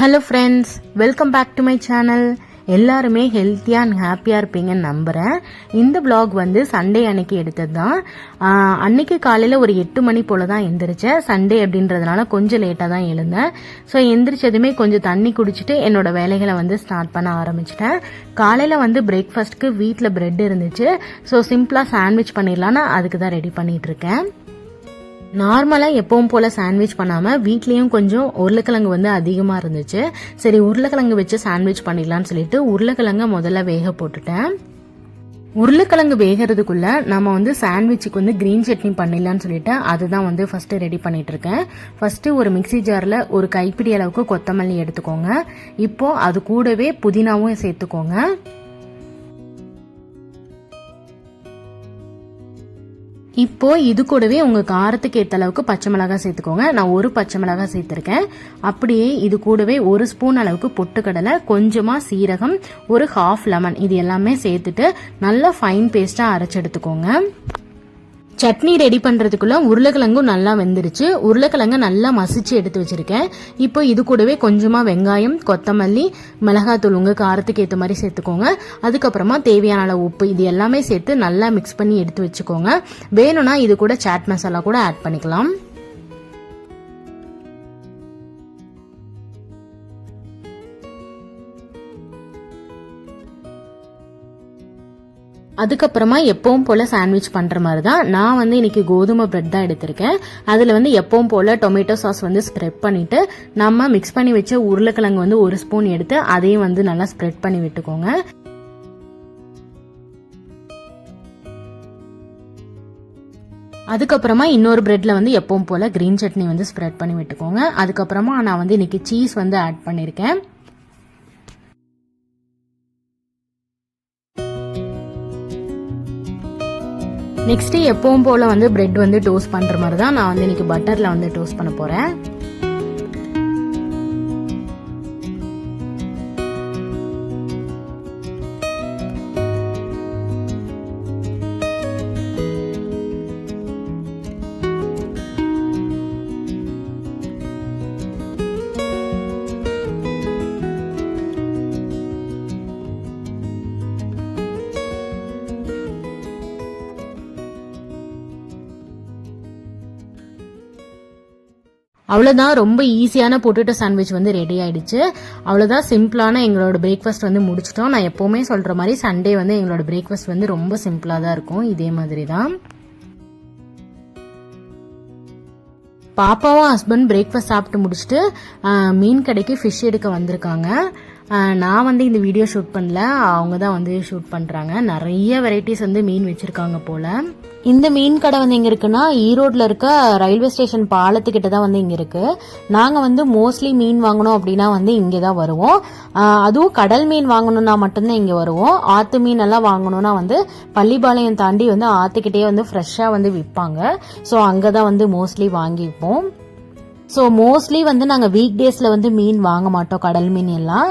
Hello friends welcome back to my channel எல்லாருமே ஹெல்த்தியாக and ஹாப்பியாக இருப்பீங்கன்னு நம்புகிறேன் இந்த பிளாக் வந்து சண்டே அன்னைக்கு எடுத்தது தான் அன்னைக்கு காலையில் ஒரு எட்டு மணி போல் தான் எந்திரிச்சேன். சண்டே அப்படின்றதுனால கொஞ்சம் லேட்டாக தான் எழுந்தேன். ஸோ எந்திரிச்சதுமே கொஞ்சம் தண்ணி குடிச்சிட்டு என்னோட வேலைகளை வந்து ஸ்டார்ட் பண்ண ஆரம்பிச்சிட்டேன். காலையில் வந்து பிரேக்ஃபாஸ்ட்க்கு வீட்டில் பிரெட் இருந்துச்சு. ஸோ சிம்பிளாக சாண்ட்விச் பண்ணிடலான்னு அதுக்கு தான் ரெடி பண்ணிகிட்ருக்கேன் நார்மலாக எப்பவும் போல் சாண்ட்விச் பண்ணாமல் வீட்லேயும் கொஞ்சம் உருளைக்கிழங்கு வந்து அதிகமாக இருந்துச்சு. சரி உருளைக்கிழங்கு வச்சு சாண்ட்விச் பண்ணிடலாம்னு சொல்லிட்டு உருளைக்கிழங்க முதல்ல வேக போட்டுட்டேன். உருளைக்கிழங்கு வேகிறதுக்குள்ள நம்ம வந்து சாண்ட்விச்சுக்கு வந்து கிரீன் சட்னி பண்ணிடலாம்னு சொல்லிட்டு அதுதான் வந்து ஃபஸ்ட்டு ரெடி பண்ணிட்டு இருக்கேன். ஃபஸ்ட்டு ஒரு மிக்ஸி ஜாரில் ஒரு கைப்பிடி அளவுக்கு கொத்தமல்லி எடுத்துக்கோங்க. இப்போ அது கூடவே புதினாவும் சேர்த்துக்கோங்க. இப்போ இது கூடவே உங்கள் காரத்துக்கு ஏற்ற அளவுக்கு பச்சை மிளகாய் சேர்த்துக்கோங்க. நான் ஒரு பச்சை மிளகாய் சேர்த்துருக்கேன். அப்படியே இது கூடவே ஒரு ஸ்பூன் அளவுக்கு பொட்டுக்கடலை கொஞ்சமாக சீரகம் ஒரு ஹாஃப் லெமன் இது எல்லாமே சேர்த்துட்டு நல்லா ஃபைன் பேஸ்ட்டாக அரைச்செடுத்துக்கோங்க சட்னி ரெடி பண்ணுறதுக்குள்ளே உருளைக்கிழங்கும் நல்லா வெந்துருச்சு. உருளைக்கிழங்கை நல்லா மசிச்சு எடுத்து வச்சுருக்கேன். இப்போ இது கூடவே கொஞ்சமாக வெங்காயம் கொத்தமல்லி மிளகாத்தூள் உங்கள் காரத்துக்கு ஏற்ற மாதிரி சேர்த்துக்கோங்க. அதுக்கப்புறமா தேவையான அளவு உப்பு இது எல்லாமே சேர்த்து நல்லா மிக்ஸ் பண்ணி எடுத்து வச்சுக்கோங்க. வேணும்னா இது கூட சாட் மசாலா கூட ஆட் பண்ணிக்கலாம். அதுக்கப்புறமா எப்பவும் போல சாண்ட்விச் பண்ணுற மாதிரி தான் நான் வந்து இன்னைக்கு கோதுமை பிரெட் தான் எடுத்திருக்கேன். அதில் வந்து எப்பவும் போல டொமேட்டோ சாஸ் வந்து ஸ்ப்ரெட் பண்ணிட்டு நம்ம மிக்ஸ் பண்ணி வச்ச உருளைக்கிழங்கு வந்து ஒரு ஸ்பூன் எடுத்து அதையும் வந்து நல்லா ஸ்ப்ரெட் பண்ணி விட்டுக்கோங்க. அதுக்கப்புறமா இன்னொரு பிரெட்ல வந்து எப்பவும் போல கிரீன் சட்னி வந்து ஸ்ப்ரெட் பண்ணி விட்டுக்கோங்க. அதுக்கப்புறமா நான் வந்து இன்னைக்கு சீஸ் வந்து ஆட் பண்ணியிருக்கேன் நெக்ஸ்ட்டு எப்பவும் போல் வந்து பிரெட் வந்து டோஸ்ட் பண்ணுற மாதிரி தான் நான் வந்து இன்றைக்கி பட்டரில் வந்து டோஸ்ட் பண்ண போகிறேன் அவ்வளோதான் ரொம்ப ஈஸியான பொட்டேட்டோ சாண்ட்விச் வந்து ரெடி ஆயிடுச்சு. அவ்வளோதான் சிம்பிளான எங்களோட பிரேக்ஃபாஸ்ட் வந்து முடிச்சிட்டோம். நான் எப்போவுமே சொல்கிற மாதிரி சண்டே வந்து எங்களோட பிரேக்ஃபாஸ்ட் வந்து ரொம்ப சிம்பிளாக தான் இருக்கும். இதே மாதிரி தான் பாப்பாவும் ஹஸ்பண்ட் பிரேக்ஃபாஸ்ட் சாப்பிட்டு முடிச்சுட்டு மீன் கடைக்கு ஃபிஷ் எடுக்க வந்திருக்காங்க. நான் வந்து இந்த வீடியோ ஷூட் பண்ணல. அவங்க தான் வந்து ஷூட் பண்ணுறாங்க நிறைய வெரைட்டிஸ் வந்து மீன் வச்சுருக்காங்க போல். இந்த மீன் கடை வந்து எங்கே இருக்குன்னா ஈரோட்டில் இருக்க ரயில்வே ஸ்டேஷன் பாலத்துக்கிட்ட தான் வந்து இங்கே இருக்குது நாங்கள் வந்து மோஸ்ட்லி மீன் வாங்கணும் அப்படின்னா வந்து இங்கே தான் வருவோம். அதுவும் கடல் மீன் வாங்கணும்னா மட்டும்தான் இங்கே வருவோம். ஆற்று மீன் எல்லாம் வாங்கணும்னா வந்து பள்ளிபாளையம் தாண்டி வந்து ஆற்றுக்கிட்டே வந்து ஃப்ரெஷ்ஷாக வந்து விற்பாங்க ஸோ அங்கே தான் வந்து மோஸ்ட்லி வாங்கிப்போம். ஸோ மோஸ்ட்லி வந்து நாங்கள் வீக் டேஸில் வந்து மீன் வாங்க மாட்டோம் கடல் மீன் எல்லாம்.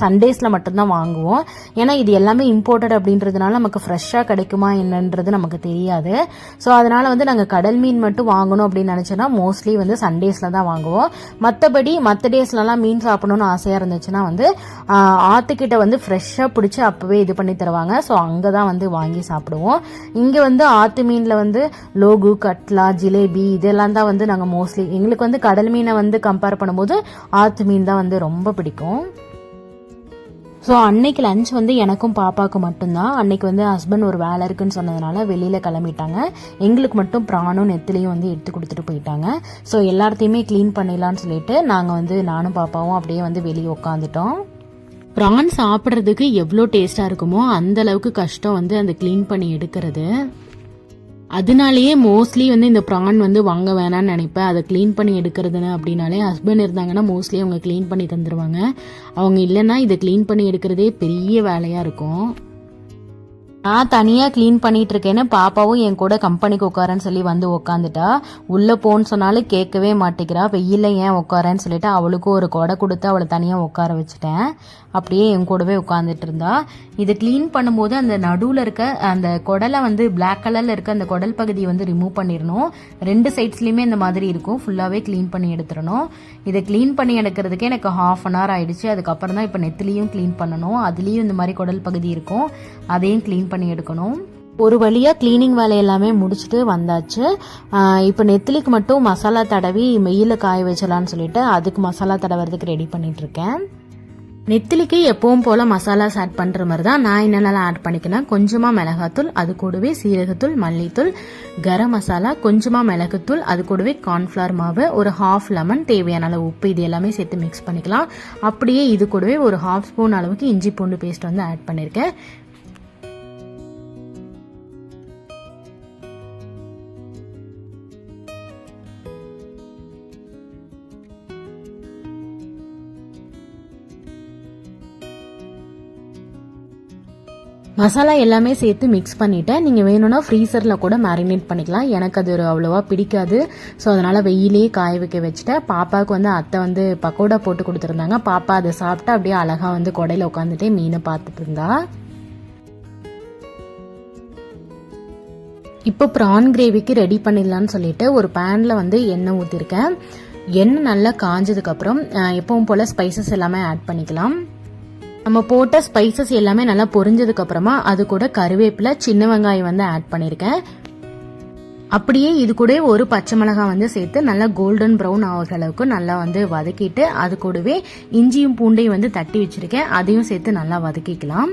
சண்டேஸில் மட்டும்தான் வாங்குவோம். ஏன்னா இது எல்லாமே இம்போர்ட்டட் அப்படின்றதுனால நமக்கு ஃப்ரெஷ்ஷாக கிடைக்குமா என்னன்றது நமக்கு தெரியாது. ஸோ அதனால் வந்து நாங்கள் கடல் மீன் மட்டும் வாங்கணும் அப்படின்னு நினச்சோன்னா மோஸ்ட்லி வந்து சண்டேஸில் தான் வாங்குவோம். மற்றபடி மற்ற டேஸ்லலாம் மீன் சாப்பிடணும்னு ஆசையாக இருந்துச்சுன்னா வந்து ஆற்றுக்கிட்ட வந்து ஃப்ரெஷ்ஷாக பிடிச்சி அப்போவே இது பண்ணி தருவாங்க. ஸோ அங்கே தான் வந்து வாங்கி சாப்பிடுவோம். இங்கே வந்து ஆற்று மீனில் வந்து லோகு கட்லா ஜிலேபி இதெல்லாம் தான் வந்து நாங்கள் மோஸ்ட்லி எங்களுக்கு வந்து கடல் மீனை வந்து கம்பேர் பண்ணும்போது ஆற்று மீன் தான் வந்து ரொம்ப பிடிக்கும். ஸோ அன்னைக்கு லஞ்ச் வந்து எனக்கும் பாப்பாவுக்கு மட்டும்தான். அன்னைக்கு வந்து ஹஸ்பண்ட் ஒரு வேலை இருக்குன்னு சொன்னதுனால வெளியில் கிளம்பிட்டாங்க. எங்களுக்கு மட்டும் ப்ரானும் நெத்திலையும் வந்து எடுத்து கொடுத்துட்டு போயிட்டாங்க. ஸோ எல்லாத்தையுமே க்ளீன் பண்ணிடலான்னு சொல்லிட்டு நாங்கள் வந்து நானும் பாப்பாவும் அப்படியே வந்து வெளியே உட்காந்துட்டோம் ப்ரான் சாப்பிட்றதுக்கு எவ்வளோ டேஸ்ட்டாக இருக்குமோ அந்த அளவுக்கு கஷ்டம் வந்து அந்த க்ளீன் பண்ணி எடுக்கிறது. அதனாலேயே மோஸ்ட்லி வந்து இந்த ப்ரான் வந்து வாங்க வேணாம்னு நினைப்பேன். அதை க்ளீன் பண்ணி எடுக்கிறதுன்னு அப்படின்னாலே ஹஸ்பண்ட் இருந்தாங்கன்னா மோஸ்ட்லி அவங்க க்ளீன் பண்ணி தந்துடுவாங்க அவங்க இல்லைன்னா இதை க்ளீன் பண்ணி எடுக்கிறதே பெரிய வேலையாக இருக்கும். நான் தனியாக க்ளீன் பண்ணிட்டு இருக்கேன்னு பாப்பாவும் என் கூட கம்பெனிக்கு உட்காரன்னு சொல்லி வந்து உட்காந்துட்டா உள்ளே போன்னு சொன்னாலும் கேட்கவே மாட்டேங்கிறா. வெயில ஏன் உட்காரன்னு சொல்லிட்டு அவளுக்கும் ஒரு கொடை கொடுத்து அவளை தனியாக உட்கார வச்சுட்டேன். அப்படியே என் கூடவே உட்காந்துட்டு இருந்தா இதை க்ளீன் பண்ணும்போது அந்த நடுவில் இருக்க அந்த குடலை வந்து பிளாக் கலரில் இருக்க அந்த குடல் பகுதியை வந்து ரிமூவ் பண்ணிடணும். ரெண்டு சைட்ஸ்லையுமே இந்த மாதிரி இருக்கும். ஃபுல்லாகவே க்ளீன் பண்ணி எடுத்துடணும். இதை க்ளீன் பண்ணி எடுக்கிறதுக்கே எனக்கு ஹாஃப் அன் ஹவர் ஆயிடுச்சு. அதுக்கப்புறம் தான் இப்போ நெத்திலையும் க்ளீன் பண்ணணும். அதுலேயும் இந்த மாதிரி குடல் பகுதி இருக்கும். அதையும் க்ளீன் பண்ணி எடுக்கணும் ஒரு வழியாக க்ளீனிங் வேலை எல்லாமே முடிச்சுட்டு வந்தாச்சு. இப்போ நெத்திலிக்கு மட்டும் மசாலா தடவி மெயிலில் காய வச்சலான்னு சொல்லிட்டு அதுக்கு மசாலா தடவுறதுக்கு ரெடி பண்ணிட்டு இருக்கேன் நெத்திலிக்கு எப்பவும் போல் மசாலாஸ் ஆட் பண்ணுற மாதிரி தான் நான் என்னென்னலாம் ஆட் பண்ணிக்கிறேன் கொஞ்சமாக மிளகாத்தூள் அது கூடவே சீரகத்தூள் மல்லித்தூள் கரம் மசாலா கொஞ்சமாக மிளகுத்தூள் அது கூடவே கார்ன்ஃப்ளவர் மாவு ஒரு ஹாஃப் லெமன் தேவையான அளவு உப்பு இது எல்லாமே சேர்த்து மிக்ஸ் பண்ணிக்கலாம். அப்படியே இது கூடவே ஒரு ஹாஃப் ஸ்பூன் அளவுக்கு இஞ்சி பூண்டு பேஸ்ட் வந்து ஆட் பண்ணியிருக்கேன். மசாலா எல்லாமே சேர்த்து மிக்ஸ் பண்ணிவிட்டேன் நீங்கள் வேணும்னா ஃப்ரீசரில் கூட மேரினேட் பண்ணிக்கலாம். எனக்கு அது ஒரு அவ்வளோவா பிடிக்காது. ஸோ அதனால் வெயிலே காய வைக்க வச்சுட்டேன். பாப்பாவுக்கு வந்து அத்தை வந்து பக்கோடா போட்டு கொடுத்துருந்தாங்க. பாப்பா அதை சாப்பிட்டு அப்படியே அழகாக வந்து கொடையில் உட்காந்துட்டே மீனை பார்த்துட்டு இருந்தா. இப்போ ப்ரான் கிரேவிக்கு ரெடி பண்ணிடலான்னு சொல்லிட்டு ஒரு பேனில் வந்து எண்ணெய் ஊற்றிருக்கேன் எண்ணெய் நல்லா காஞ்சதுக்கப்புறம் எப்பவும் போல் ஸ்பைசஸ் எல்லாமே ஆட் பண்ணிக்கலாம். நம்ம போட்ட ஸ்பைசஸ் எல்லாமே நல்லா பொரிஞ்சதுக்கு அப்புறமா அது கூட கருவேப்பிலை சின்ன வெங்காயம் வந்து ஆட் பண்ணியிருக்கேன் அப்படியே இது கூட ஒரு பச்சை மிளகாய் வந்து சேர்த்து நல்லா கோல்டன் ப்ரௌன் ஆகிற அளவுக்கு நல்லா வந்து வதக்கிட்டு அது கூடவே இஞ்சியும் பூண்டையும் வந்து தட்டி வச்சிருக்கேன். அதையும் சேர்த்து நல்லா வதக்கிக்கலாம்.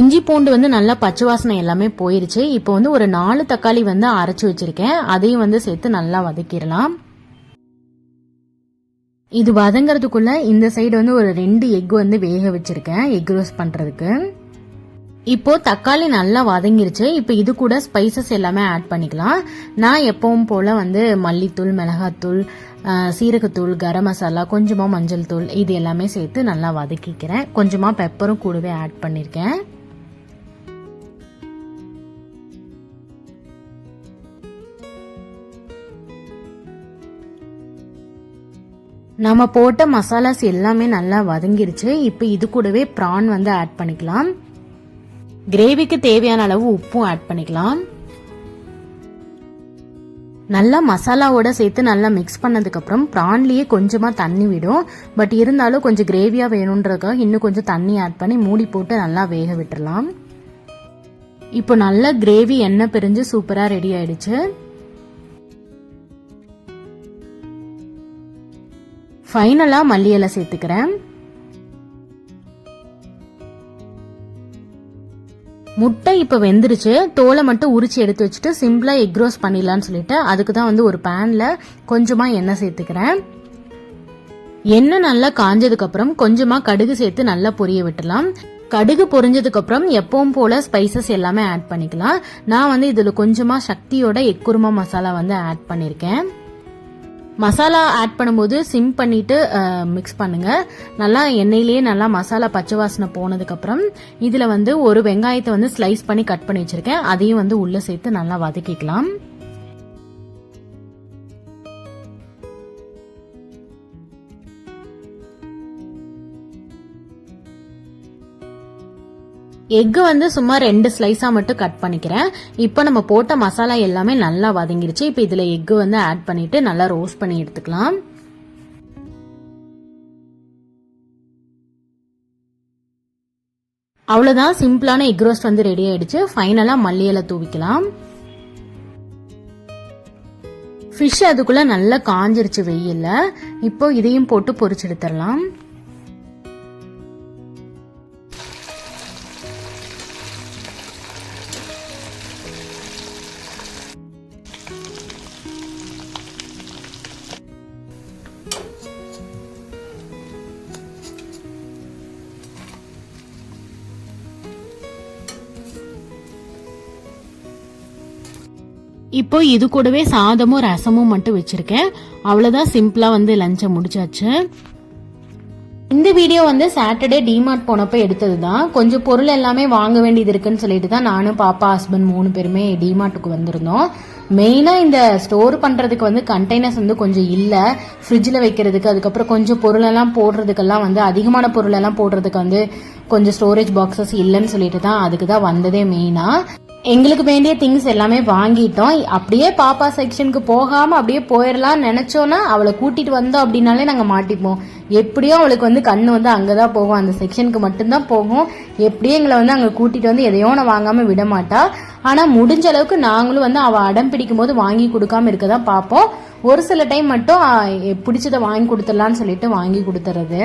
இஞ்சி பூண்டு வந்து நல்லா பச்சை வாசனை எல்லாமே போயிருச்சு. இப்போ வந்து ஒரு நாலு தக்காளி வந்து அரைச்சி வச்சிருக்கேன். அதையும் வந்து சேர்த்து நல்லா வதக்கிடலாம். இது வதங்கறதுக்குள்ள இந்த சைடு வந்து ஒரு ரெண்டு எக் வந்து வேக வச்சிருக்கேன் எக் ரோஸ்ட் பண்றதுக்கு. இப்போ தக்காளி நல்லா வதங்கிருச்சு. இப்போ இது கூட ஸ்பைசஸ் எல்லாமே ஆட் பண்ணிக்கலாம். நான் எப்பவும் போல வந்து மல்லித்தூள் மிளகாத்தூள் சீரகத்தூள் கரம் மசாலா கொஞ்சமாக மஞ்சள் தூள் இது எல்லாமே சேர்த்து நல்லா வதக்கிக்கிறேன். கொஞ்சமாக பெப்பரும் கூடவே ஆட் பண்ணியிருக்கேன் நம்ம போட்ட மசாலாஸ் எல்லாமே நல்லா வதங்கிருச்சு. இப்போ இது கூடவே ப்ரான் வந்து ஆட் பண்ணிக்கலாம். கிரேவிக்கு தேவையான அளவு உப்பும் ஆட் பண்ணிக்கலாம். நல்லா மசாலாவோட சேர்த்து நல்லா மிக்ஸ் பண்ணதுக்கப்புறம் ப்ரான்லேயே கொஞ்சமாக தண்ணி விடும். பட் இருந்தாலும் கொஞ்சம் கிரேவியாக வேணுன்றதுக்காக இன்னும் கொஞ்சம் தண்ணி ஆட் பண்ணி மூடி போட்டு நல்லா வேக விட்டுறலாம். இப்போ நல்லா கிரேவி எண்ணெய் பிரிஞ்சு சூப்பராக ரெடி ஆயிடுச்சு. ஃபைனலாக மல்லி இலை சேர்த்துக்கிறேன். முட்டை இப்போ வெந்துருச்சு. தோலை மட்டும் உரிச்சு எடுத்து வச்சுட்டு சிம்பிளாக எக் ரோஸ் பண்ணிடலான்னு சொல்லிட்டு அதுக்கு தான் வந்து ஒரு பேனில் கொஞ்சமாக எண்ணெய் சேர்த்துக்கிறேன். எண்ணெய் நல்லா காஞ்சதுக்கு அப்புறம் கொஞ்சமா கடுகு சேர்த்து நல்லா பொரிய விட்டுலாம் கடுகு பொரிஞ்சதுக்கு அப்புறம் எப்பவும் போல ஸ்பைசஸ் எல்லாமே ஆட் பண்ணிக்கலாம். நான் வந்து இதுல கொஞ்சமா சக்தியோட எக்குருமா மசாலா வந்து ஆட் பண்ணிருக்கேன். மசாலா ஆட் பண்ணும்போது சிம் பண்ணிட்டு மிக்ஸ் பண்ணுங்க. நல்லா எண்ணெயிலேயே நல்லா மசாலா பச்சை வாசனை போனதுக்கப்புறம் இதில் வந்து ஒரு வெங்காயத்தை வந்து ஸ்லைஸ் பண்ணி கட் பண்ணி வச்சுருக்கேன். அதையும் வந்து உள்ளே சேர்த்து நல்லா வதக்கிக்கலாம். எக்கு வந்து சும்மா ரெண்டு ஸ்லைஸா மட்டும் கட் பண்ணிக்கிறேன். இப்போ நம்ம போட்ட மசாலா எல்லாமே நல்லா வதங்கிருச்சு. இப்போ இதுல எக்கு வந்து ஆட் பண்ணிட்டு நல்லா ரோஸ்ட் பண்ணி எடுத்துக்கலாம். அவ்வளோதான் சிம்பிளான எக் ரோஸ்ட் வந்து ரெடி ஆயிடுச்சு. ஃபைனலாக மல்லி தூவிக்கலாம். ஃபிஷ் அதுக்குள்ள நல்லா காஞ்சிருச்சு வெயிலில். இப்போ இதையும் போட்டு பொரிச்சு இப்போ இது கூடவே சாதமும் ரசமும் மட்டும் வச்சிருக்கேன். அவ்வளோதான் சிம்பிளாக வந்து லஞ்சை முடிச்சாச்சு. இந்த வீடியோ வந்து சாட்டர்டே டிமார்ட் போனப்போ எடுத்தது தான் கொஞ்சம் பொருள் எல்லாமே வாங்க வேண்டியது இருக்குன்னு சொல்லிட்டு தான் நானும் பாப்பா ஹஸ்பண்ட் மூணு பேருமே டிமார்ட்டுக்கு வந்திருந்தோம். மெயினாக இந்த ஸ்டோர் பண்ணுறதுக்கு வந்து கண்டெய்னர்ஸ் வந்து கொஞ்சம் இல்லை. ஃப்ரிட்ஜில் வைக்கிறதுக்கு அதுக்கப்புறம் கொஞ்சம் பொருளெல்லாம் போடுறதுக்கெல்லாம் வந்து அதிகமான பொருளெல்லாம் போடுறதுக்கு வந்து கொஞ்சம் ஸ்டோரேஜ் பாக்ஸஸ் இல்லைன்னு சொல்லிட்டு தான் அதுக்கு தான் வந்ததே மெயினாக எங்களுக்கு வேண்டிய திங்ஸ் எல்லாமே வாங்கிட்டோம். அப்படியே பாப்பா செக்ஷனுக்கு போகாம அப்படியே போயிடலாம் நினைச்சோன்னா அவளை கூட்டிட்டு வந்தோம் அப்படின்னாலே நாங்கள் மாட்டிப்போம். எப்படியோ அவளுக்கு வந்து கண்ணு வந்து அங்கே தான் போகும். அந்த செக்ஷனுக்கு மட்டும்தான் போகும். எப்படியும் எங்களை வந்து அங்கே கூட்டிட்டு வந்து எதையோ ஒன்று வாங்காம விட மாட்டா. ஆனால் முடிஞ்ச அளவுக்கு நாங்களும் வந்து அவள் அடம் பிடிக்கும் போது வாங்கி கொடுக்காம இருக்க தான் பார்ப்போம். ஒரு சில டைம் மட்டும் பிடிச்சதை வாங்கி கொடுத்துடலான்னு சொல்லிட்டு வாங்கி கொடுத்துறது.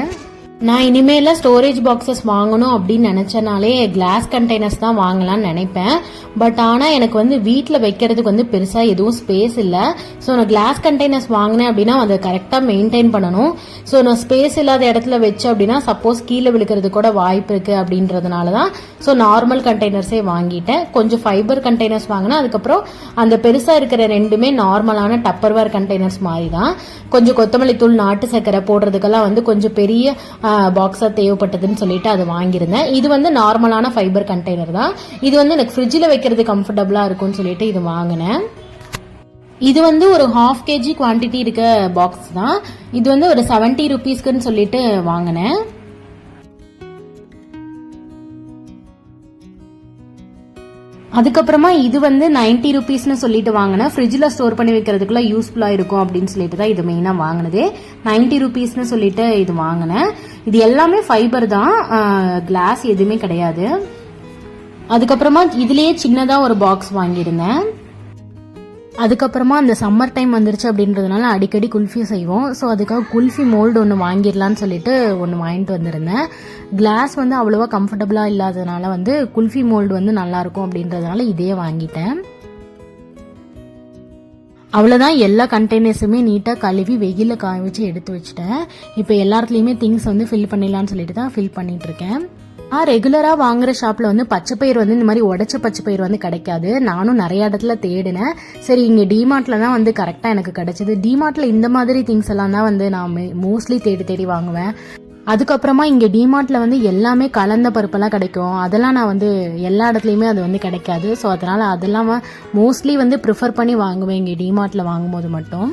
நான் இனிமேல ஸ்டோரேஜ் பாக்ஸஸ் வாங்கணும் அப்படின்னு நினச்சனாலே கிளாஸ் கண்டெய்னர்ஸ் தான் வாங்கலாம்னு நினைப்பேன். பட் ஆனால் எனக்கு வந்து வீட்டில் வைக்கிறதுக்கு வந்து பெருசாக எதுவும் ஸ்பேஸ் இல்லை. ஸோ நான் கிளாஸ் கண்டெய்னர்ஸ் வாங்கினேன் அப்படின்னா அதை கரெக்டாக மெயின்டைன் பண்ணணும். ஸோ நான் ஸ்பேஸ் இல்லாத இடத்துல வச்சேன் அப்படின்னா சப்போஸ் கீழே விழுக்கிறது கூட வாய்ப்பு இருக்குது அப்படின்றதுனால தான் ஸோ நார்மல் கண்டெய்னர்ஸே வாங்கிட்டேன். கொஞ்சம் ஃபைபர் கண்டெய்னர்ஸ் வாங்கினேன். அதுக்கப்புறம் அந்த பெருசாக இருக்கிற ரெண்டுமே நார்மலான டப்பர்வேர் கண்டெய்னர்ஸ் மாதிரி தான் கொஞ்சம் கொத்தமல்லி தூள் நாட்டு சர்க்கரை போடுறதுக்கெல்லாம் வந்து கொஞ்சம் பெரிய பாக்ஸாக தேவைப்பட்டதுன்னு சொல்லிட்டு அது வாங்கியிருந்தேன். இது வந்து நார்மலான ஃபைபர் கண்டெய்னர் தான். இது வந்து எனக்கு ஃப்ரிட்ஜில் வைக்கிறது கம்ஃபர்டபுளாக இருக்கும்னு சொல்லிட்டு இது வாங்கினேன். இது வந்து ஒரு ஹாஃப் கேஜி குவான்டிட்டி இருக்க பாக்ஸ் தான். இது வந்து ஒரு செவன்ட்டி ருபீஸ்க்குன்னு சொல்லிட்டு வாங்கினேன். அதுக்கப்புறமா இது வந்து நைன்டி ருபீஸ்னு சொல்லிட்டு வாங்கினேன் ஃப்ரிட்ஜில் ஸ்டோர் பண்ணி வைக்கிறதுக்குலாம் யூஸ்ஃபுல்லாக இருக்கும் அப்படின்னு சொல்லிட்டு தான் இது மெயினாக வாங்கினதே. நைன்டி ருபீஸ்னு சொல்லிட்டு இது வாங்கினேன் இது எல்லாமே ஃபைபர் தான். கிளாஸ் எதுவுமே கிடையாது. அதுக்கப்புறமா இதுலேயே சின்னதாக ஒரு பாக்ஸ் வாங்கியிருந்தேன். அதுக்கப்புறமா அந்த சம்மர் டைம் வந்துருச்சு அப்படின்றதுனால அடிக்கடி குல்ஃபி செய்வோம். ஸோ அதுக்காக குல்ஃபி மோல்டு ஒன்று வாங்கிடலான்னு சொல்லிட்டு ஒன்று வாங்கிட்டு வந்திருந்தேன். கிளாஸ் வந்து அவ்வளோவா கம்ஃபர்டபுளாக இல்லாததுனால வந்து குல்ஃபி மோல்டு வந்து நல்லாயிருக்கும் அப்படின்றதுனால இதே வாங்கிட்டேன். அவ்வளோதான் எல்லா கண்டெய்னர்ஸுமே நீட்டாக கழுவி வெயிலில் காய வச்சு எடுத்து வச்சுட்டேன். இப்போ எல்லாத்துலேயுமே திங்ஸ் வந்து ஃபில் பண்ணிடலான்னு சொல்லிட்டு தான் ஃபில் பண்ணிகிட்ருக்கேன் ரெகுலராக வாங்குற ஷாப்பில் வந்து பச்சை பயிர் வந்து இந்த மாதிரி உடச்ச பச்சை பயிர் வந்து கிடைக்காது. நானும் நிறைய இடத்துல தேடினேன். சரி இங்கே டிமார்ட்டில் தான் வந்து கரெக்டாக எனக்கு கிடைச்சது. டிமார்ட்டில் இந்த மாதிரி திங்ஸ் எல்லாம் தான் வந்து நான் மோஸ்ட்லி தேடி தேடி வாங்குவேன். அதுக்கப்புறமா இங்கே டிமார்ட்ல வந்து எல்லாமே கலந்த பருப்பெல்லாம் கிடைக்கும். அதெல்லாம் நான் வந்து எல்லா இடத்துலையுமே அது வந்து கிடைக்காது. ஸோ அதனால் அதெல்லாம் மோஸ்ட்லி வந்து ப்ரிஃபர் பண்ணி வாங்குவேன் இங்கே டிமார்ட்டில் வாங்கும்போது மட்டும்.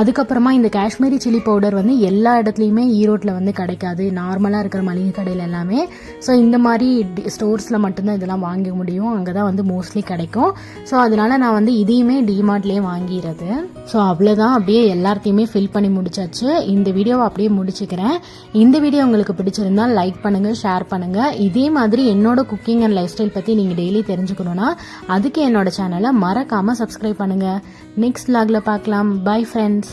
அதுக்கப்புறமா இந்த காஷ்மீரி சில்லி பவுடர் வந்து எல்லா இடத்துலையுமே ஈரோட்டில் வந்து கிடைக்காது. நார்மலாக இருக்கிற மளிகை கடையில் எல்லாமே. ஸோ இந்த மாதிரி ஸ்டோர்ஸில் மட்டும்தான் இதெல்லாம் வாங்க முடியும். அங்கே தான் வந்து மோஸ்ட்லி கிடைக்கும். ஸோ அதனால நான் வந்து இதையுமே டிமார்ட்லேயே வாங்கிடுறது ஸோ அவ்வளோதான் அப்படியே எல்லாத்தையுமே ஃபில் பண்ணி முடிச்சாச்சு. இந்த வீடியோவை அப்படியே முடிச்சுக்கிறேன். இந்த வீடியோ உங்களுக்கு பிடிச்சிருந்தா லைக் பண்ணுங்கள் ஷேர் பண்ணுங்கள் இதே மாதிரி என்னோட குக்கிங் அண்ட் லைஃப் ஸ்டைல் பற்றி நீங்கள் டெய்லி தெரிஞ்சுக்கணுன்னா அதுக்கு என்னோட சேனலை மறக்காமல் சப்ஸ்கிரைப் பண்ணுங்கள் நெக்ஸ்ட் லாகில் பார்க்கலாம். Bye friends